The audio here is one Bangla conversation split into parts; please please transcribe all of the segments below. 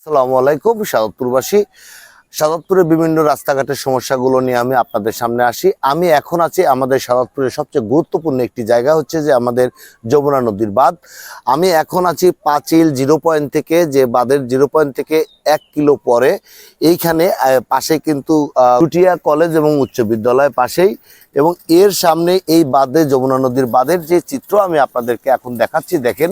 আসসালামু আলাইকুম, সাদতপুরবাসী। সাদতপুরের বিভিন্ন রাস্তাঘাটের সমস্যাগুলো নিয়ে আমি আপনাদের সামনে আসি। আমি এখন আছি আমাদের সাদতপুরের সবচেয়ে গুরুত্বপূর্ণ একটি জায়গা হচ্ছে যে আমাদের যমুনা নদীর বাঁধ। আমি এখন আছি পাঁচিল জিরো পয়েন্ট থেকে, যে বাঁধের জিরো পয়েন্ট থেকে এক কিলো পরে। এইখানে পাশে কিন্তু চুটিয়া কলেজ এবং উচ্চ বিদ্যালয় পাশেই। এবং এর সামনে এই বাঁধে, যমুনা নদীর বাঁধের যে চিত্র আমি আপনাদেরকে এখন দেখাচ্ছি, দেখেন,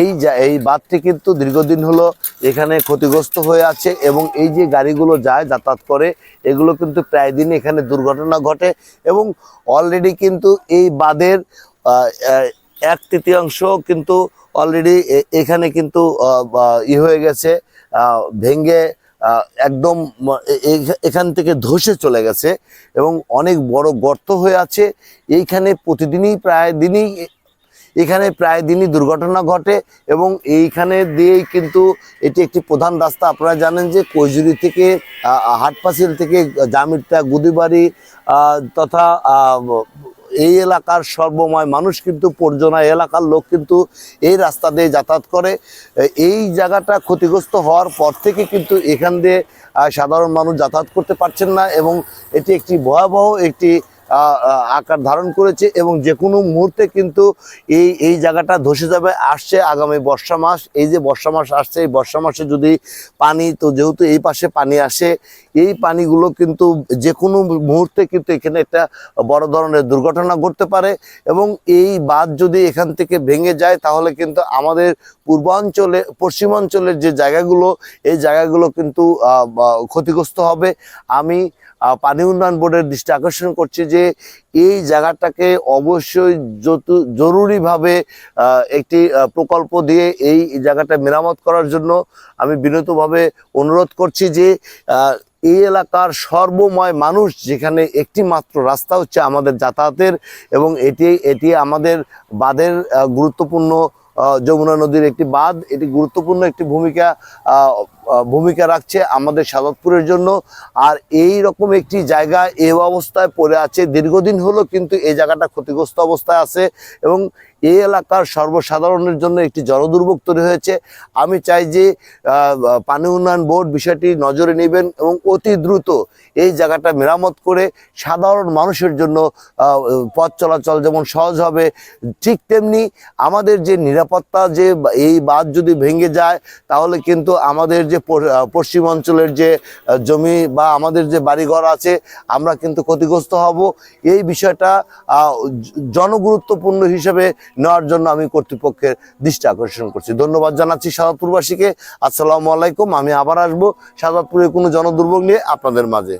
এই যা- এই বাঁধটি কিন্তু দীর্ঘদিন হলো এখানে ক্ষতিগ্রস্ত হয়ে আছে এবং এই যে গাড়িগুলো যায়, যাতায়াত করে, এগুলো কিন্তু প্রায় দিন এখানে দুর্ঘটনা ঘটে এবং অলরেডি কিন্তু এই বাঁধের এক তৃতীয়াংশ কিন্তু অলরেডি এখানে কিন্তু ই হয়ে গেছে। ভেঙ্গে একদম এখান থেকে ধসে চলে গেছে এবং অনেক বড় গর্ত হয়ে আছে। এইখানে প্রতিদিনই প্রায় দিনই, এখানে প্রায় দিনই দুর্ঘটনা ঘটে এবং এইখানে দিয়েই কিন্তু এটি একটি প্রধান রাস্তা। আপনারা জানেন যে কৈজুরি থেকে হাটপাসিল থেকে, জামিরটা, গুদিবাড়ি তথা এই এলাকার সর্বময় মানুষ কিন্তু পর্যনা এলাকার লোক কিন্তু এই রাস্তা দিয়ে যাতায়াত করে। এই জায়গাটা ক্ষতিগ্রস্ত হওয়ার পর থেকে কিন্তু এখান দিয়ে সাধারণ মানুষ যাতায়াত করতে পারছেন না এবং এটি একটি ভয়াবহ একটি আকার ধারণ করেছে এবং যে কোনো মুহূর্তে কিন্তু এই এই জায়গাটা ধসে যাবে, আসছে আগামী বর্ষা মাস। এই যে বর্ষা মাস আসছে, এই বর্ষা মাসে যদি পানি, তো যেহেতু এই পাশে পানি আসে, এই পানিগুলো কিন্তু যে কোনো মুহূর্তে কিন্তু এখানে একটা বড় ধরনের দুর্ঘটনা ঘটতে পারে এবং এই বাঁধ যদি এখান থেকে ভেঙে যায়, তাহলে কিন্তু আমাদের পূর্বাঞ্চলে, পশ্চিমাঞ্চলের যে জায়গাগুলো, এই জায়গাগুলো কিন্তু ক্ষতিগ্রস্ত হবে। আমি পানি উন্নয়ন বোর্ডের দৃষ্টি আকর্ষণ করছি যে এই জায়গাটাকে অবশ্যই জরুরিভাবে একটি প্রকল্প দিয়ে এই জায়গাটা মেরামত করার জন্য আমি বিনতভাবে অনুরোধ করছি যে এই এলাকার সর্বময় মানুষ যেখানে একটি মাত্র রাস্তা হচ্ছে আমাদের যাতায়াতের এবং এটি এটি আমাদের বাঁধের গুরুত্বপূর্ণ যমুনা নদীর একটি বাঁধ। এটি গুরুত্বপূর্ণ একটি ভূমিকা ভূমিকা রাখছে আমাদের সাদতপুরের জন্য। আর এই রকম একটি জায়গা এ অবস্থায় পড়ে আছে, দীর্ঘদিন হলো কিন্তু এই জায়গাটা ক্ষতিগ্রস্ত অবস্থায় আছে এবং এই এলাকার সর্বসাধারণের জন্য একটি জনদুর্ভোগ তৈরি হয়েছে। আমি চাই যে পানি উন্নয়ন বোর্ড বিষয়টি নজরে নেবেন এবং অতি দ্রুত এই জায়গাটা মেরামত করে সাধারণ মানুষের জন্য পথ চলাচল যেমন সহজ হবে, ঠিক তেমনি আমাদের যে নিরাপত্তা যে এই বাঁধ যদি ভেঙে যায়, তাহলে কিন্তু আমাদের যে আহ, পশ্চিম অঞ্চলের যে জমি বা আমাদের যে বাড়িঘর আছে আমরা কিন্তু ক্ষতিগ্রস্ত হব। এই বিষয়টা জনগুরুত্বপূর্ণ হিসেবে নেওয়ার জন্য আমি কর্তৃপক্ষের দৃষ্টি আকর্ষণ করছি। ধন্যবাদ জানাচ্ছি সাদাতপুরবাসীকে। আসসালামু আলাইকুম। আমি আবার আসব সাদাতপুরে কোনো জনদুর্ভোগ নিয়ে আপনাদের মাঝে।